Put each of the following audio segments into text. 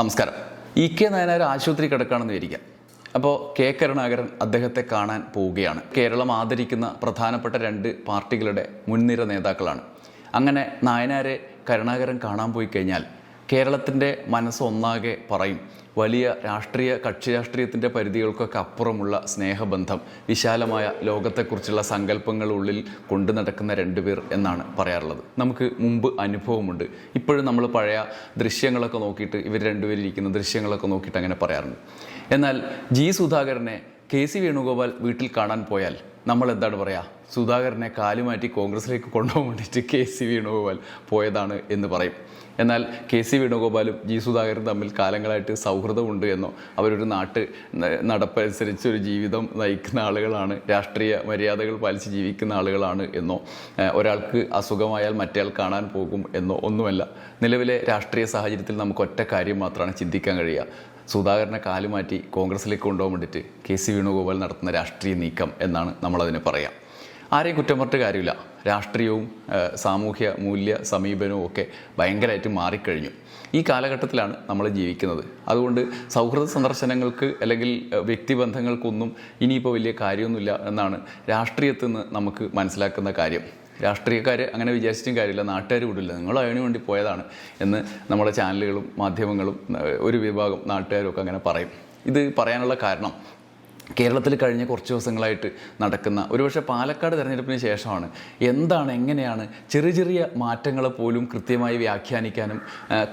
നമസ്കാരം. E K Nayanar ആശുപത്രി കിടക്കുകയാണെന്ന് വിചാരിക്കാം. അപ്പോൾ കെ കരുണാകരൻ അദ്ദേഹത്തെ കാണാൻ പോവുകയാണ്. കേരളം ആദരിക്കുന്ന പ്രധാനപ്പെട്ട രണ്ട് പാർട്ടികളുടെ മുൻനിര നേതാക്കളാണ്. അങ്ങനെ നായനാരെ കരുണാകരൻ കാണാൻ പോയി കഴിഞ്ഞാൽ കേരളത്തിന്റെ മനസ്സ് ഒന്നാകെ പറയും. വലിയ രാഷ്ട്രീയ കക്ഷി രാഷ്ട്രീയത്തിന്റെ പരിധികൾക്കൊക്കെ അപ്പുറമുള്ള സ്നേഹബന്ധം വിശാലമായ ലോകത്തെക്കുറിച്ചുള്ള സങ്കല്പങ്ങൾ ഉള്ളിൽ കൊണ്ടു നടക്കുന്ന രണ്ടുപേർ എന്നാണ് പറയാറുള്ളത്. നമുക്ക് മുമ്പ് അനുഭവമുണ്ട്. ഇപ്പോഴും നമ്മൾ പഴയ ദൃശ്യങ്ങളൊക്കെ നോക്കിയിട്ട് ഇവർ രണ്ടുപേരും ഇരിക്കുന്ന ദൃശ്യങ്ങളൊക്കെ നോക്കിയിട്ട് അങ്ങനെ പറയാറുണ്ട്. എന്നാൽ ജി സുധാകരനെ കെ സി വേണുഗോപാൽ വീട്ടിൽ കാണാൻ പോയാൽ നമ്മൾ എന്താണ് പറയുക സുധാകരനെ കാലുമാറ്റി കോൺഗ്രസിലേക്ക് കൊണ്ടുപോകാൻ വേണ്ടിയിട്ട് കെ സി വേണുഗോപാൽ പോയതാണ് എന്ന് പറയും. എന്നാൽ കെ സി വേണുഗോപാലും ജി സുധാകരനും തമ്മിൽ കാലങ്ങളായിട്ട് സൗഹൃദമുണ്ട് എന്നോ അവരൊരു നാട്ട് നടപ്പനുസരിച്ച് ഒരു ജീവിതം നയിക്കുന്ന ആളുകളാണ് രാഷ്ട്രീയ മര്യാദകൾ പാലിച്ച് ജീവിക്കുന്ന ആളുകളാണ് എന്നോ ഒരാൾക്ക് അസുഖമായാൽ മറ്റേയാൾ കാണാൻ പോകും എന്നോ ഒന്നുമല്ല. നിലവിലെ രാഷ്ട്രീയ സാഹചര്യത്തിൽ നമുക്ക് ഒറ്റ കാര്യം മാത്രമാണ് ചിന്തിക്കാൻ കഴിയുക. സുധാകരനെ കാലുമാറ്റി കോൺഗ്രസിലേക്ക് കൊണ്ടുപോകാൻ വേണ്ടിയിട്ട് കെ സി വേണുഗോപാൽ നടത്തുന്ന രാഷ്ട്രീയ നീക്കം എന്നാണ് നമ്മളതിന് പറയാം. ആരെയും കുറ്റം പറഞ്ഞിട്ട് കാര്യമില്ല. രാഷ്ട്രീയവും സാമൂഹ്യ മൂല്യ സമീപനവും ഒക്കെ ഭയങ്കരമായിട്ട് മാറിക്കഴിഞ്ഞു. ഈ കാലഘട്ടത്തിലാണ് നമ്മൾ ജീവിക്കുന്നത്. അതുകൊണ്ട് സൗഹൃദ സന്ദർശനങ്ങൾക്ക് അല്ലെങ്കിൽ വ്യക്തിബന്ധങ്ങൾക്കൊന്നും ഇനിയിപ്പോൾ വലിയ കാര്യമൊന്നുമില്ല എന്നാണ് രാഷ്ട്രീയത്തിൽ നിന്ന് നമുക്ക് മനസ്സിലാക്കുന്ന കാര്യം. രാഷ്ട്രീയക്കാർ അങ്ങനെ വിചാരിച്ചിട്ടും കാര്യമില്ല. നാട്ടുകാർ വിടില്ല. നിങ്ങൾ അതിനു വേണ്ടി പോയതാണ് എന്ന് നമ്മുടെ ചാനലുകളും മാധ്യമങ്ങളും ഒരു വിഭാഗം നാട്ടുകാരും ഒക്കെ അങ്ങനെ പറയും. ഇത് പറയാനുള്ള കാരണം കേരളത്തിൽ കഴിഞ്ഞ കുറച്ച് ദിവസങ്ങളായിട്ട് നടക്കുന്ന ഒരുപക്ഷെ പാലക്കാട് തിരഞ്ഞെടുപ്പിന് ശേഷമാണ് എന്താണ് എങ്ങനെയാണ് ചെറിയ ചെറിയ മാറ്റങ്ങളെ പോലും കൃത്യമായി വ്യാഖ്യാനിക്കാനും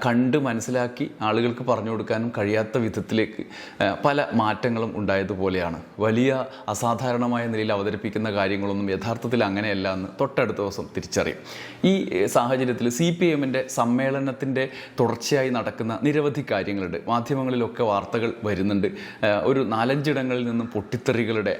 കണ്ട് മനസ്സിലാക്കി ആളുകൾക്ക് പറഞ്ഞു കൊടുക്കാനും കഴിയാത്ത വിധത്തിലേക്ക് പല മാറ്റങ്ങളും ഉണ്ടായതുപോലെയാണ്. വലിയ അസാധാരണമായ നിലയിൽ അവതരിപ്പിക്കുന്ന കാര്യങ്ങളൊന്നും യഥാർത്ഥത്തിൽ അങ്ങനെയല്ല എന്ന് തൊട്ടടുത്ത ദിവസം തിരിച്ചറിയും. ഈ സാഹചര്യത്തിൽ സി പി എമ്മിന്റെ സമ്മേളനത്തിന്റെ തുടർച്ചയായി നടക്കുന്ന നിരവധി കാര്യങ്ങളുണ്ട്. മാധ്യമങ്ങളിലൊക്കെ വാർത്തകൾ വരുന്നുണ്ട്. ഒരു നാലഞ്ചിടങ്ങളിൽ നിന്നും പൊട്ടിത്തെറികളുടെ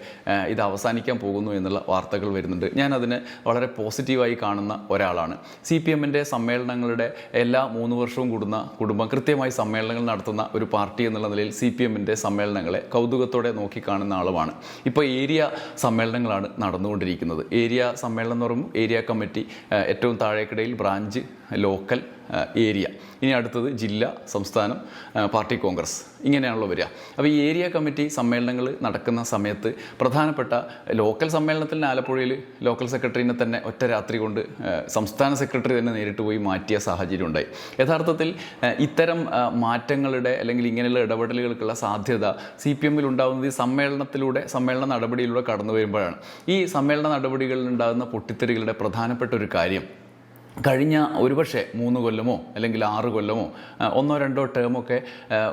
ഇത് അവസാനിക്കാൻ പോകുന്നു എന്നുള്ള വാർത്തകൾ വരുന്നുണ്ട്. ഞാൻ അതിനെ വളരെ പോസിറ്റീവായി കാണുന്ന ഒരാളാണ്. സി പി എമ്മിന്റെ സമ്മേളനങ്ങളുടെ എല്ലാ മൂന്ന് വർഷവും കൂടുന്ന കുടുംബം കൃത്യമായി സമ്മേളനങ്ങൾ നടത്തുന്ന ഒരു പാർട്ടി എന്നുള്ള നിലയിൽ സി പി എമ്മിന്റെ സമ്മേളനങ്ങളെ കൗതുകത്തോടെ നോക്കിക്കാണുന്ന ആളുമാണ്. ഇപ്പോൾ ഏരിയ സമ്മേളനങ്ങളാണ് നടന്നുകൊണ്ടിരിക്കുന്നത്. ഏരിയ സമ്മേളനം എന്ന് പറയുമ്പോൾ ഏരിയ കമ്മിറ്റി ഏറ്റവും താഴേക്കിടയിൽ ബ്രാഞ്ച് ലോക്കൽ ഏരിയ. ഇനി അടുത്തത് ജില്ല സംസ്ഥാനം പാർട്ടി കോൺഗ്രസ്. ഇങ്ങനെയാണല്ലോ വരിക. അപ്പോൾ ഈ ഏരിയ കമ്മിറ്റി സമ്മേളനങ്ങൾ നടക്കുന്ന സമയത്ത് പ്രധാനപ്പെട്ട ലോക്കൽ സമ്മേളനത്തിൽ ആലപ്പുഴയിൽ ലോക്കൽ സെക്രട്ടറിനെ തന്നെ ഒറ്റ രാത്രി കൊണ്ട് സംസ്ഥാന സെക്രട്ടറി തന്നെ നേരിട്ട് പോയി മാറ്റിയ സാഹചര്യം ഉണ്ടായി. യഥാർത്ഥത്തിൽ ഇത്തരം മാറ്റങ്ങളുടെ അല്ലെങ്കിൽ ഇങ്ങനെയുള്ള ഇടപെടലുകൾക്കുള്ള സാധ്യത സി പി എമ്മിൽ ഉണ്ടാകുന്നത് ഈ സമ്മേളനത്തിലൂടെ സമ്മേളന നടപടിയിലൂടെ കടന്നു വരുമ്പോഴാണ്. ഈ സമ്മേളന നടപടികളിൽ ഉണ്ടാകുന്ന പൊട്ടിത്തെറികളുടെ പ്രധാനപ്പെട്ട ഒരു കാര്യം കഴിഞ്ഞ ഒരുപക്ഷെ മൂന്ന് കൊല്ലമോ അല്ലെങ്കിൽ ആറ് കൊല്ലമോ ഒന്നോ രണ്ടോ ടേമൊക്കെ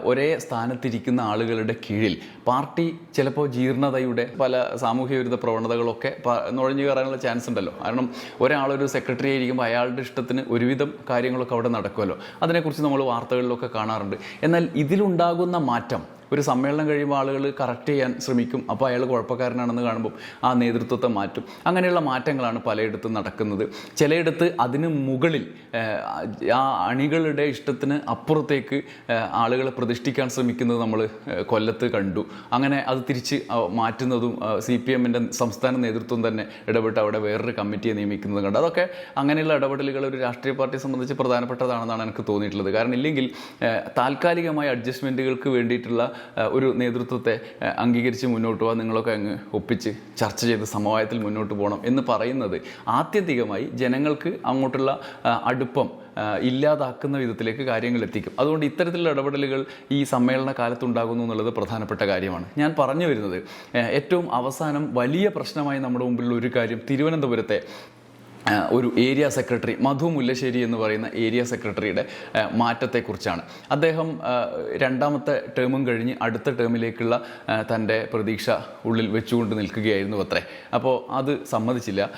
ഒരേ സ്ഥാനത്തിരിക്കുന്ന ആളുകളുടെ കീഴിൽ പാർട്ടി ചിലപ്പോൾ ജീർണതയുടെ പല സാമൂഹ്യ വിരുദ്ധ പ്രവണതകളൊക്കെ നുഴഞ്ഞു കയറാനുള്ള ചാൻസ് ഉണ്ടല്ലോ. കാരണം ഒരാളൊരു സെക്രട്ടറി ആയിരിക്കുമ്പോൾ അയാളുടെ ഇഷ്ടത്തിന് ഒരുവിധം കാര്യങ്ങളൊക്കെ അവിടെ നടക്കുമല്ലോ. അതിനെക്കുറിച്ച് നമ്മൾ വാർത്തകളിലൊക്കെ കാണാറുണ്ട്. എന്നാൽ ഇതിലുണ്ടാകുന്ന മാറ്റം ഒരു സമ്മേളനം കഴിയുമ്പോൾ ആളുകൾ കറക്റ്റ് ചെയ്യാൻ ശ്രമിക്കും. അപ്പോൾ അയാൾ കുഴപ്പക്കാരനാണെന്ന് കാണുമ്പോൾ ആ നേതൃത്വത്തെ മാറ്റും. അങ്ങനെയുള്ള മാറ്റങ്ങളാണ് പലയിടത്തും നടക്കുന്നത്. ചിലയിടത്ത് അതിന് മുകളിൽ ആ അണികളുടെ ഇഷ്ടത്തിന് അപ്പുറത്തേക്ക് ആളുകളെ പ്രതിഷ്ഠിക്കാൻ ശ്രമിക്കുന്നത് നമ്മൾ കൊല്ലത്ത് കണ്ടു. അങ്ങനെ അത് തിരിച്ച് മാറ്റുന്നതും സി പി എമ്മിന്റെ സംസ്ഥാന നേതൃത്വം തന്നെ ഇടപെട്ട് അവിടെ വേറൊരു കമ്മിറ്റിയെ നിയമിക്കുന്നതും കണ്ടു. അതൊക്കെ അങ്ങനെയുള്ള ഇടപെടലുകൾ ഒരു രാഷ്ട്രീയ പാർട്ടിയെ സംബന്ധിച്ച് പ്രധാനപ്പെട്ടതാണെന്നാണ് എനിക്ക് തോന്നിയിട്ടുള്ളത്. കാരണം ഇല്ലെങ്കിൽ താൽക്കാലികമായ അഡ്ജസ്റ്റ്മെന്റുകൾക്ക് വേണ്ടിയിട്ടുള്ള ഒരു നേതൃത്വത്തെ അംഗീകരിച്ച് മുന്നോട്ട് പോകാൻ നിങ്ങളൊക്കെ അങ്ങ് ഒപ്പിച്ച് ചർച്ച ചെയ്ത് സമവായത്തിൽ മുന്നോട്ട് പോകണം എന്ന് പറയുന്നത് ആത്യന്തികമായി ജനങ്ങൾക്ക് അങ്ങോട്ടുള്ള അടുപ്പം ഇല്ലാതാക്കുന്ന വിധത്തിലേക്ക് കാര്യങ്ങൾ എത്തിക്കും. അതുകൊണ്ട് ഇത്തരത്തിലുള്ള ഇടപെടലുകൾ ഈ സമ്മേളന കാലത്തുണ്ടാകുന്നു എന്നുള്ളത് പ്രധാനപ്പെട്ട കാര്യമാണ്. ഞാൻ പറഞ്ഞു വരുന്നത് ഏറ്റവും അവസാനം വലിയ പ്രശ്നമായി നമ്മുടെ മുമ്പിലുള്ള ഒരു കാര്യം തിരുവനന്തപുരത്തെ ഒരു ഏരിയ സെക്രട്ടറി മധു മുല്ലശ്ശേരി എന്ന് പറയുന്ന ഏരിയ സെക്രട്ടറിയുടെ മാറ്റത്തെക്കുറിച്ചാണ്. അദ്ദേഹം രണ്ടാമത്തെ ടേമും കഴിഞ്ഞ് അടുത്ത ടേമിലേക്കുള്ള തന്റെ പ്രതീക്ഷ ഉള്ളിൽ വെച്ചുകൊണ്ട് നിൽക്കുകയായിരുന്നു അത്രേ. അപ്പോൾ അത് സമ്മതിച്ചില്ല.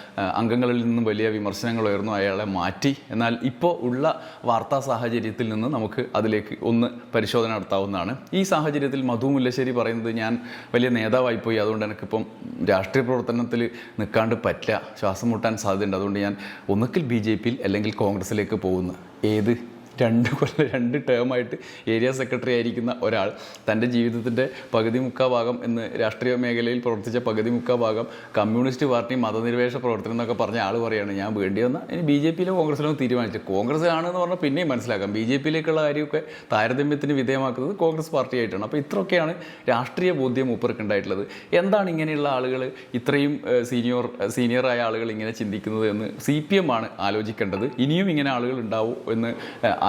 അംഗങ്ങളിൽ നിന്നും വലിയ വിമർശനങ്ങൾ ഉയർന്നു അയാളെ മാറ്റി. എന്നാൽ ഇപ്പോൾ ഉള്ള വാർത്താ സാഹചര്യത്തിൽ നിന്ന് നമുക്ക് അതിലേക്ക് ഒന്ന് പരിശോധന നടത്താവുന്നതാണ്. ഈ സാഹചര്യത്തിൽ മധു മുല്ലശ്ശേരി പറയുന്നത് ഞാൻ വലിയ നേതാവായിപ്പോയി അതുകൊണ്ട് എനിക്കിപ്പം രാഷ്ട്രീയ പ്രവർത്തനത്തിൽ നിൽക്കാണ്ട് പറ്റില്ല. ശ്വാസം മുട്ടാൻ സാധ്യതയുണ്ട്. അതുകൊണ്ട് ഞാൻ ഒന്നുകിൽ ബി ജെ പിയിൽ അല്ലെങ്കിൽ കോൺഗ്രസ്സിലേക്ക് പോകുന്നു ഏത് രണ്ട് കൊല്ലം രണ്ട് ടേമായിട്ട് ഏരിയ സെക്രട്ടറി ആയിരിക്കുന്ന ഒരാൾ തന്റെ ജീവിതത്തിന്റെ പകുതി മുക്കാ ഭാഗം എന്ന് രാഷ്ട്രീയ മേഖലയിൽ പ്രവർത്തിച്ച പകുതി മുക്കാ ഭാഗം കമ്മ്യൂണിസ്റ്റ് പാർട്ടി മതനിരപേക്ഷ പ്രവർത്തനം എന്നൊക്കെ പറഞ്ഞ ആൾ പറയുകയാണ് ഞാൻ വേണ്ടി വന്ന ഇനി ബി ജെ പിയിലോ കോൺഗ്രസിലോ തീരുമാനിച്ചു കോൺഗ്രസ് ആണെന്ന് പറഞ്ഞാൽ പിന്നെയും മനസ്സിലാക്കാം. ബി ജെ പിയിലേക്കുള്ള കാര്യമൊക്കെ താരതമ്യത്തിന് വിധേയമാക്കുന്നത് കോൺഗ്രസ് പാർട്ടിയായിട്ടാണ്. അപ്പോൾ ഇത്രയൊക്കെയാണ് രാഷ്ട്രീയ ബോധ്യം മൂപ്പർക്ക് ഉണ്ടായിട്ടുള്ളത് എന്താണ് ഇങ്ങനെയുള്ള ആളുകൾ ഇത്രയും സീനിയർ സീനിയറായ ആളുകൾ ഇങ്ങനെ ചിന്തിക്കുന്നത് എന്ന് സി പി എം ആണ് ആലോചിക്കേണ്ടത്. ഇനിയും ഇങ്ങനെ ആളുകൾ ഉണ്ടാവും എന്ന്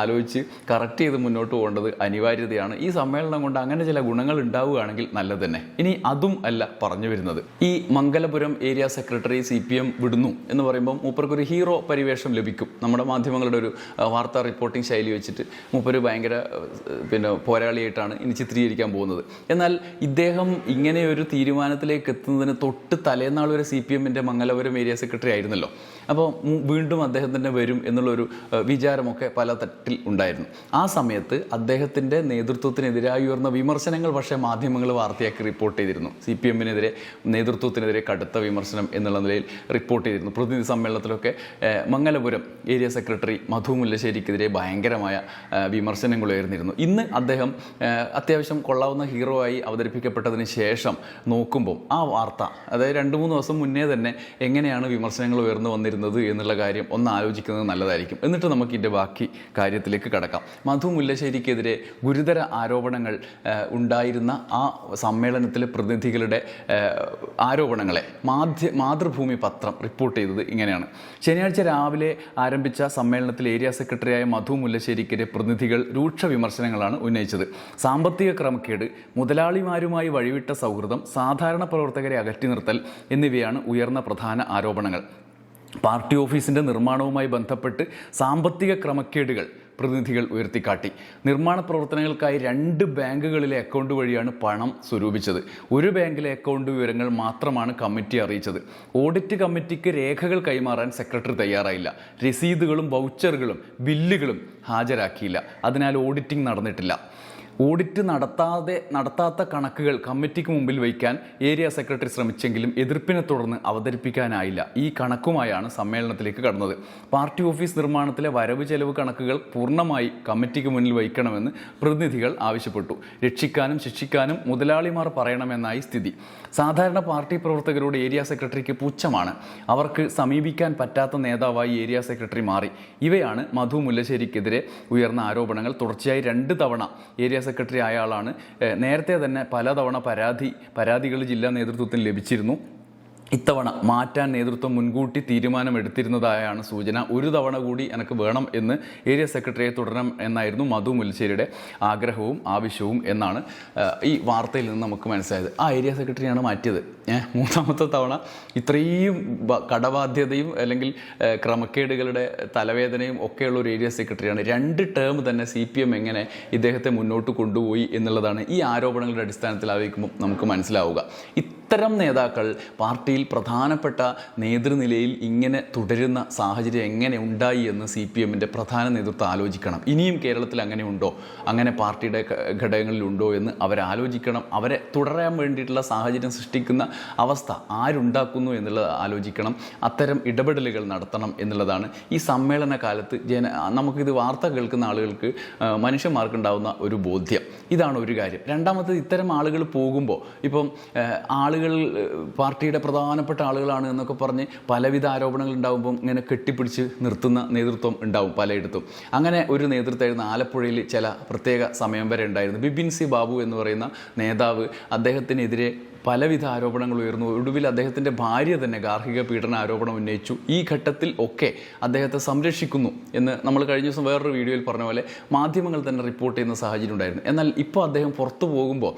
ആലോചിച്ച് കറക്റ്റ് ചെയ്ത് മുന്നോട്ട് പോകേണ്ടത് അനിവാര്യതയാണ്. ഈ സമ്മേളനം കൊണ്ട് അങ്ങനെ ചില ഗുണങ്ങൾ ഉണ്ടാവുകയാണെങ്കിൽ നല്ലത് തന്നെ. ഇനി അതും അല്ല പറഞ്ഞു വരുന്നത്. ഈ Mangalapuram area secretary C P M വിടുന്നു എന്ന് പറയുമ്പോൾ മൂപ്പർക്കൊരു ഹീറോ പരിവേഷം ലഭിക്കും. നമ്മുടെ മാധ്യമങ്ങളുടെ ഒരു വാർത്താ റിപ്പോർട്ടിംഗ് ശൈലി വെച്ചിട്ട് മൂപ്പര് ഭയങ്കര പിന്നെ പോരാളിയായിട്ടാണ് ഇനി ചിത്രീകരിക്കാൻ പോകുന്നത്. എന്നാൽ ഇദ്ദേഹം ഇങ്ങനെ ഒരു തീരുമാനത്തിലേക്ക് എത്തുന്നതിന് തൊട്ട് തലേന്നാൾ വരെ സി പി എമ്മിന്റെ മംഗലപുരം ഏരിയ സെക്രട്ടറി ആയിരുന്നല്ലോ. അപ്പോൾ വീണ്ടും അദ്ദേഹം തന്നെ വരും എന്നുള്ളൊരു വിചാരമൊക്കെ പല തട്ടിൽ ഉണ്ടായിരുന്നു. ആ സമയത്ത് അദ്ദേഹത്തിന്റെ നേതൃത്വത്തിനെതിരായി ഉയർന്ന വിമർശനങ്ങൾ പക്ഷേ മാധ്യമങ്ങൾ വാർത്തയാക്കി റിപ്പോർട്ട് ചെയ്തിരുന്നു. സി പി എമ്മിനെതിരെ നേതൃത്വത്തിനെതിരെ കടുത്ത വിമർശനം എന്നുള്ള നിലയിൽ റിപ്പോർട്ട് ചെയ്തിരുന്നു. പ്രതിനിധി സമ്മേളനത്തിലൊക്കെ മംഗലപുരം ഏരിയ സെക്രട്ടറി മധു മുല്ലശ്ശേരിക്കെതിരെ ഭയങ്കരമായ വിമർശനങ്ങൾ ഉയർന്നിരുന്നു. ഇന്ന് അദ്ദേഹം അത്യാവശ്യം കൊള്ളാവുന്ന ഹീറോ ആയി അവതരിപ്പിക്കപ്പെട്ടതിന് ശേഷം നോക്കുമ്പോൾ ആ വാർത്ത അതായത് രണ്ട് മൂന്ന് ദിവസം മുന്നേ തന്നെ എങ്ങനെയാണ് വിമർശനങ്ങൾ ഉയർന്നു വന്നിരുന്നത് എന്നുള്ള കാര്യം ഒന്ന് ആലോചിക്കുന്നത് നല്ലതായിരിക്കും. എന്നിട്ട് നമുക്ക് ഇതിന്റെ ബാക്കി കാര്യത്തിലേക്ക് കടക്കാം. മധു മുല്ലശ്ശേരിക്കെതിരെ ഗുരുതര ആരോപണങ്ങൾ ഉണ്ടായിരുന്ന ആ സമ്മേളനത്തിലെ പ്രതിനിധികളുടെ ആരോപണങ്ങളെ മാധ്യ മാതൃഭൂമി പത്രം റിപ്പോർട്ട് ചെയ്തത് ഇങ്ങനെയാണ്. ശനിയാഴ്ച രാവിലെ ആരംഭിച്ച സമ്മേളനത്തിൽ ഏരിയ സെക്രട്ടറിയായ മധു മുല്ലശ്ശേരിക്കെതിരെ പ്രതിനിധികൾ രൂക്ഷ വിമർശനങ്ങളാണ് ഉന്നയിച്ചത്. സാമ്പത്തിക ക്രമക്കേട് മുതലാളിമാരുമായി വഴിവിട്ട സൗഹൃദം സാധാരണ പ്രവർത്തകരെ അകറ്റി നിർത്തൽ എന്നിവയാണ് ഉയർന്ന പ്രധാന ആരോപണങ്ങൾ. പാർട്ടി ഓഫീസിന്റെ നിർമ്മാണവുമായി ബന്ധപ്പെട്ട് സാമ്പത്തിക ക്രമക്കേടുകൾ പ്രതിനിധികൾ ഉയർത്തിക്കാട്ടി. നിർമ്മാണ പ്രവർത്തനങ്ങൾക്കായി രണ്ട് ബാങ്കുകളിലെ അക്കൗണ്ട് വഴിയാണ് പണം സ്വരൂപിച്ചത്. ഒരു ബാങ്കിലെ അക്കൗണ്ട് വിവരങ്ങൾ മാത്രമാണ് കമ്മിറ്റി അറിയിച്ചത്. ഓഡിറ്റ് കമ്മിറ്റിക്ക് രേഖകൾ കൈമാറാൻ സെക്രട്ടറി തയ്യാറായില്ല. രസീതുകളും വൗച്ചറുകളും ബില്ലുകളും ഹാജരാക്കിയില്ല. അതിനാൽ ഓഡിറ്റിംഗ് നടന്നിട്ടില്ല. ഓഡിറ്റ് നടത്താതെ നടത്താത്ത കണക്കുകൾ കമ്മിറ്റിക്ക് മുമ്പിൽ വയ്ക്കാൻ ഏരിയ സെക്രട്ടറി ശ്രമിച്ചെങ്കിലും എതിർപ്പിനെ തുടർന്ന് അവതരിപ്പിക്കാനായില്ല. ഈ കണക്കുമായാണ് സമ്മേളനത്തിലേക്ക് കടന്നത്. പാർട്ടി ഓഫീസ് നിർമ്മാണത്തിലെ വരവ് ചെലവ് കണക്കുകൾ പൂർണമായി കമ്മിറ്റിക്ക് മുന്നിൽ വയ്ക്കണമെന്ന് പ്രതിനിധികൾ ആവശ്യപ്പെട്ടു. രക്ഷിക്കാനും ശിക്ഷിക്കാനും മുതലാളിമാർ പറയണമെന്നായി സ്ഥിതി. സാധാരണ പാർട്ടി പ്രവർത്തകരോട് ഏരിയ സെക്രട്ടറിക്ക് പുച്ഛമാണ്. അവർക്ക് സമീപിക്കാൻ പറ്റാത്ത നേതാവായി ഏരിയ സെക്രട്ടറി മാറി. ഇവയാണ് മധു മുല്ലശ്ശേരിക്കെതിരെ ഉയർന്ന ആരോപണങ്ങൾ. തുടർച്ചയായി രണ്ട് തവണ ഏരിയ സെക്രട്ടറി ആയ ആളാണ്. നേരത്തെ തന്നെ പലതവണ പരാതി പരാതികൾ ജില്ലാ നേതൃത്വത്തിന് ലഭിച്ചിരുന്നു. ഇത്തവണ മാറ്റാൻ നേതൃത്വം മുൻകൂട്ടി തീരുമാനമെടുത്തിരുന്നതായാണ് സൂചന. ഒരു തവണ കൂടി എനിക്ക് വേണം എന്ന് ഏരിയ സെക്രട്ടറിയെ തുടരണം എന്നായിരുന്നു മധു മുൽശ്ശേരിയുടെ ആഗ്രഹവും ആവശ്യവും എന്നാണ് ഈ വാർത്തയിൽ നിന്ന് നമുക്ക് മനസ്സിലായത്. ആ ഏരിയ സെക്രട്ടറിയാണ് മാറ്റിയത്. മൂന്നാമത്തെ തവണ ഇത്രയും കടബാധ്യതയും അല്ലെങ്കിൽ ക്രമക്കേടുകളുടെ തലവേദനയും ഒക്കെയുള്ള ഒരു ഏരിയ സെക്രട്ടറിയാണ്. രണ്ട് ടേം തന്നെ സി പി എം എങ്ങനെ ഇദ്ദേഹത്തെ മുന്നോട്ട് കൊണ്ടുപോയി എന്നുള്ളതാണ് ഈ ആരോപണങ്ങളുടെ അടിസ്ഥാനത്തിൽ ആലോചിക്കുമ്പോൾ നമുക്ക് മനസ്സിലാവുക. ഇത്തരം നേതാക്കൾ പാർട്ടിയിൽ പ്രധാനപ്പെട്ട നേതൃനിലയിൽ ഇങ്ങനെ തുടരുന്ന സാഹചര്യം എങ്ങനെ ഉണ്ടായി എന്ന് സി പി എമ്മിന്റെ പ്രധാന നേതൃത്വം ആലോചിക്കണം. ഇനിയും കേരളത്തിൽ അങ്ങനെ ഉണ്ടോ? അങ്ങനെ പാർട്ടിയുടെ ഘടകങ്ങളിലുണ്ടോ എന്ന് അവരാലോചിക്കണം അവരെ തുടരാൻ വേണ്ടിയിട്ടുള്ള സാഹചര്യം സൃഷ്ടിക്കുന്ന അവസ്ഥ ആരുണ്ടാക്കുന്നു എന്നുള്ളത് ആലോചിക്കണം. അത്തരം ഇടപെടലുകൾ നടത്തണം എന്നുള്ളതാണ് ഈ സമ്മേളന കാലത്ത് ജന നമുക്കിത് വാർത്ത കേൾക്കുന്ന ആളുകൾക്ക് മനുഷ്യന്മാർക്കുണ്ടാവുന്ന ഒരു ബോധ്യം. ഇതാണ് ഒരു കാര്യം. രണ്ടാമത്തത് ഇത്തരം ആളുകൾ പോകുമ്പോൾ ഇപ്പം ആ, ആളുകൾ പാർട്ടിയുടെ പ്രധാനപ്പെട്ട ആളുകളാണ് എന്നൊക്കെ പറഞ്ഞ് പലവിധ ആരോപണങ്ങൾ ഉണ്ടാകുമ്പോൾ ഇങ്ങനെ കെട്ടിപ്പിടിച്ച് നിർത്തുന്ന നേതൃത്വം ഉണ്ടാവും പലയിടത്തും. അങ്ങനെ ഒരു നേതൃത്വമായിരുന്നു ആലപ്പുഴയിൽ ചില പ്രത്യേക സമയം വരെ ഉണ്ടായിരുന്നു ബിപിൻ സി ബാബു എന്ന് പറയുന്ന നേതാവ് അദ്ദേഹത്തിനെതിരെ പലവിധ ആരോപണങ്ങൾ ഉയർന്നു. ഒടുവിൽ അദ്ദേഹത്തിന്റെ ഭാര്യ തന്നെ ഗാർഹിക പീഡന ആരോപണം ഉന്നയിച്ചു. ഈ ഘട്ടത്തിൽ ഒക്കെ അദ്ദേഹത്തെ സംരക്ഷിക്കുന്നു എന്ന് നമ്മൾ കഴിഞ്ഞ ദിവസം വേറൊരു വീഡിയോയിൽ പറഞ്ഞ പോലെ മാധ്യമങ്ങൾ തന്നെ റിപ്പോർട്ട് ചെയ്യുന്ന സാഹചര്യം ഉണ്ടായിരുന്നു. എന്നാൽ ഇപ്പോൾ അദ്ദേഹം പുറത്തു പോകുമ്പോൾ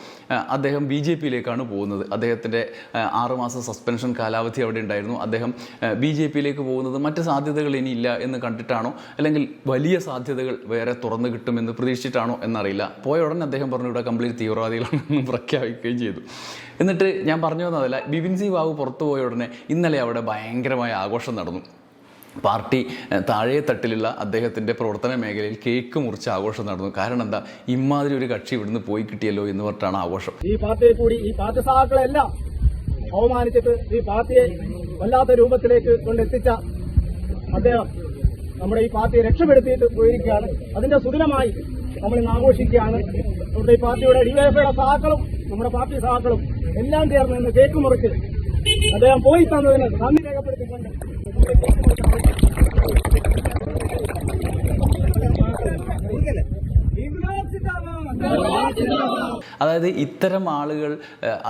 അദ്ദേഹം ബി ജെ പിയിലേക്കാണ് പോകുന്നത്. അദ്ദേഹത്തിന്റെ ആറുമാസ സസ്പെൻഷൻ കാലാവധി അവിടെ ഉണ്ടായിരുന്നു. അദ്ദേഹം ബി ജെ പിയിലേക്ക് പോകുന്നത് മറ്റ് സാധ്യതകൾ ഇനിയില്ല എന്ന് കണ്ടിട്ടാണോ? അല്ലെങ്കിൽ വലിയ സാധ്യതകൾ വേറെ തുറന്നു കിട്ടുമെന്ന് പ്രതീക്ഷിച്ചിട്ടാണോ എന്നറിയില്ല. പോയ ഉടനെ അദ്ദേഹം പറഞ്ഞു ഇവിടെ കംപ്ലീറ്റ് തീവ്രവാദികളാണെന്ന് പ്രഖ്യാപിക്കുകയും ചെയ്തു. എന്നിട്ട് ഞാൻ പറഞ്ഞു വന്നതല്ല ബിപിൻ സി ബാബു പുറത്തു പോയ ഉടനെ ഇന്നലെ അവിടെ ഭയങ്കരമായ ആഘോഷം നടന്നു. പാർട്ടി താഴെ തട്ടിലുള്ള അദ്ദേഹത്തിന്റെ പ്രവർത്തന മേഖലയിൽ കേക്ക് മുറിച്ച് ആഘോഷം നടന്നു. കാരണം എന്താ? ഇമാതിരി ഒരു കക്ഷി ഇവിടുന്ന് പോയി കിട്ടിയല്ലോ എന്ന് പറഞ്ഞിട്ടാണ് ആഘോഷം. ഈ പാർട്ടിയെ കൂടി ഈ പാർട്ടി സഹാക്കളെല്ലാം അവമാനിച്ചിട്ട് ഈ പാർട്ടിയെ വല്ലാത്ത രൂപത്തിലേക്ക് കൊണ്ടെത്തിച്ച അദ്ദേഹം നമ്മുടെ ഈ പാർട്ടിയെ രക്ഷപ്പെടുത്തിയിട്ട് പോയിരിക്കുകയാണ്. അതിന്റെ സുദിനമായി നമ്മൾ ഇന്ന് ആഘോഷിക്കുകയാണ്. നമ്മുടെ ഈ പാർട്ടിയുടെ ഡിവൈഎഫ്ഐയുടെ സഹാക്കളും നമ്മുടെ പാർട്ടി സഹാക്കളും എല്ലാം ചേർന്ന് എന്നെ കേക്ക് മുറിച്ച് അദ്ദേഹം പോയി തന്നതിന് നന്ദി രേഖപ്പെടുത്തിക്കൊണ്ട്. അതായത് ഇത്തരം ആളുകൾ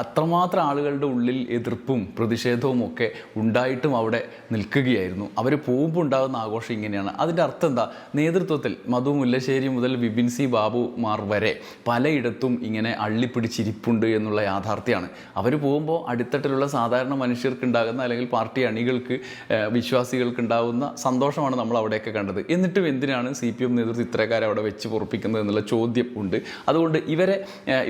അത്രമാത്രം ആളുകളുടെ ഉള്ളിൽ എതിർപ്പും പ്രതിഷേധവും ഒക്കെ ഉണ്ടായിട്ടും അവിടെ നിൽക്കുകയായിരുന്നു. അവർ പോകുമ്പോൾ ഉണ്ടാകുന്ന ആഘോഷം ഇങ്ങനെയാണ്. അതിന്റെ അർത്ഥം എന്താ? നേതൃത്വത്തിൽ മധു മുല്ലശ്ശേരി മുതൽ വിപിൻ സി ബാബുമാർ വരെ പലയിടത്തും ഇങ്ങനെ അള്ളിപ്പിടിച്ചിരിപ്പുണ്ട് എന്നുള്ള യാഥാർത്ഥ്യമാണ് അവർ പോകുമ്പോൾ അടിത്തട്ടിലുള്ള സാധാരണ മനുഷ്യർക്ക് ഉണ്ടാകുന്ന അല്ലെങ്കിൽ പാർട്ടി അണികൾക്ക് വിശ്വാസികൾക്കുണ്ടാകുന്ന സന്തോഷമാണ് നമ്മൾ അവിടെയൊക്കെ കണ്ടത്. എന്നിട്ടും എന്തിനാണ് സി പി എം നേതൃത്വം ഇത്രക്കാരെ അവിടെ വെച്ച് പൊറപ്പിക്കുന്നത് എന്നുള്ള ചോദ്യം ഉണ്ട്. അതുകൊണ്ട് ഇവരെ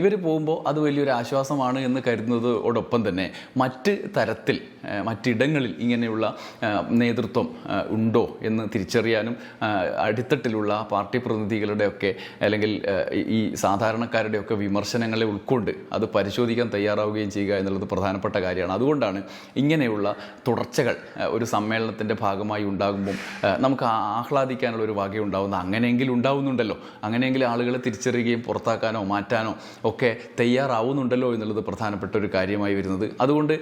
ഇവർ പോകുമ്പോൾ അത് വലിയൊരു ആശ്വാസമാണ് എന്ന് കരുതുന്നതോടൊപ്പം തന്നെ മറ്റ് തരത്തിൽ മറ്റിടങ്ങളിൽ ഇങ്ങനെയുള്ള നേതൃത്വം ഉണ്ടോ എന്ന് തിരിച്ചറിയാനും അടിത്തട്ടിലുള്ള പാർട്ടി പ്രതിനിധികളുടെയൊക്കെ അല്ലെങ്കിൽ ഈ സാധാരണക്കാരുടെയൊക്കെ വിമർശനങ്ങളെ ഉൾക്കൊണ്ട് അത് പരിശോധിക്കാൻ തയ്യാറാവുകയും ചെയ്യുക എന്നുള്ളത് പ്രധാനപ്പെട്ട കാര്യമാണ്. അതുകൊണ്ടാണ് ഇങ്ങനെയുള്ള തുടർച്ചകൾ ഒരു സമ്മേളനത്തിന്റെ ഭാഗമായി ഉണ്ടാകുമ്പം നമുക്ക് ആഹ്ലാദിക്കാനുള്ള ഒരു വകയുണ്ടാവുന്ന അങ്ങനെയെങ്കിലും ഉണ്ടാവുന്നുണ്ടല്ലോ. അങ്ങനെയെങ്കിലും ആളുകളെ തിരിച്ചറിയുകയും പുറത്താക്കാനോ മാറ്റാനോ ഒക്കെ തയ്യാറാവുന്നുണ്ടല്ലോ എന്നുള്ളത് പ്രധാനപ്പെട്ട ഒരു കാര്യമായി വരുന്നത്. അതുകൊണ്ട്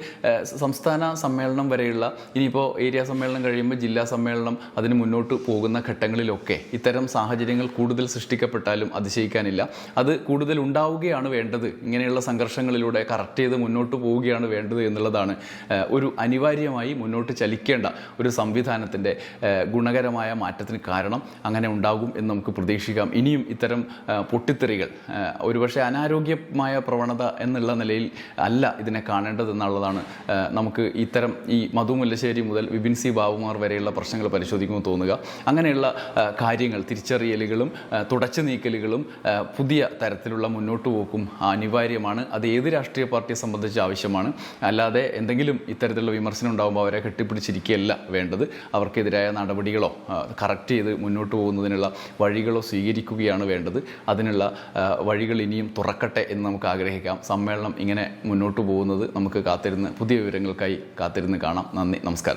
സംസ്ഥാന സമ്മേളനം വരെയുള്ള ഇനിയിപ്പോൾ ഏരിയ സമ്മേളനം കഴിയുമ്പോൾ ജില്ലാ സമ്മേളനം അതിന് മുന്നോട്ട് പോകുന്ന ഘട്ടങ്ങളിലൊക്കെ ഇത്തരം സാഹചര്യങ്ങൾ കൂടുതൽ സൃഷ്ടിക്കപ്പെട്ടാലും അതിശയിക്കാനില്ല. അത് കൂടുതൽ ഉണ്ടാവുകയാണ് വേണ്ടത്. ഇങ്ങനെയുള്ള സംഘർഷങ്ങളിലൂടെ കറക്റ്റ് ചെയ്ത് മുന്നോട്ട് പോവുകയാണ് വേണ്ടത് എന്നുള്ളതാണ് ഒരു അനിവാര്യമായി മുന്നോട്ട് ചലിക്കേണ്ട ഒരു സംവിധാനത്തിന്റെ ഗുണകരമായ മാറ്റത്തിന് കാരണം അങ്ങനെ ഉണ്ടാകും എന്ന് നമുക്ക് പ്രതീക്ഷിക്കാം. ഇനിയും ഇത്തരം പൊട്ടിത്തെറികൾ ഒരുപക്ഷെ ഒരുപക്ഷെ അനാരോഗ്യമായ പ്രവണത എന്നുള്ള നിലയിൽ അല്ല ഇതിനെ കാണേണ്ടതെന്നുള്ളതാണ് നമുക്ക് ഇത്തരം ഈ മധു മുല്ലശ്ശേരി മുതൽ വിപിൻ സി ബാബുമാർ വരെയുള്ള പ്രശ്നങ്ങൾ പരിശോധിക്കുമ്പോൾ തോന്നുക. അങ്ങനെയുള്ള കാര്യങ്ങൾ തിരിച്ചറിയലുകളും തുടച്ചു നീക്കലുകളും പുതിയ തരത്തിലുള്ള മുന്നോട്ട് പോക്കും അനിവാര്യമാണ്. അത് ഏത് രാഷ്ട്രീയ പാർട്ടിയെ സംബന്ധിച്ച് ആവശ്യമാണ്. അല്ലാതെ എന്തെങ്കിലും ഇത്തരത്തിലുള്ള വിമർശനം ഉണ്ടാകുമ്പോൾ അവരെ കെട്ടിപ്പിടിച്ചിരിക്കുകയല്ല വേണ്ടത്. അവർക്കെതിരായ നടപടികളോ കറക്റ്റ് ചെയ്ത് മുന്നോട്ട് പോകുന്നതിനുള്ള വഴികളോ സ്വീകരിക്കുകയാണ് വേണ്ടത്. അതിനുള്ള വഴികൾ ഇനിയും തുറക്കട്ടെ എന്ന് നമുക്ക് ആഗ്രഹിക്കാം. സമ്മേളനം ഇങ്ങനെ മുന്നോട്ട് പോകുന്നത് നമുക്ക് കാത്തിരുന്ന് പുതിയ വിവരങ്ങൾക്കായി കാത്തിരുന്ന് കാണാം. നന്ദി നമസ്കാരം.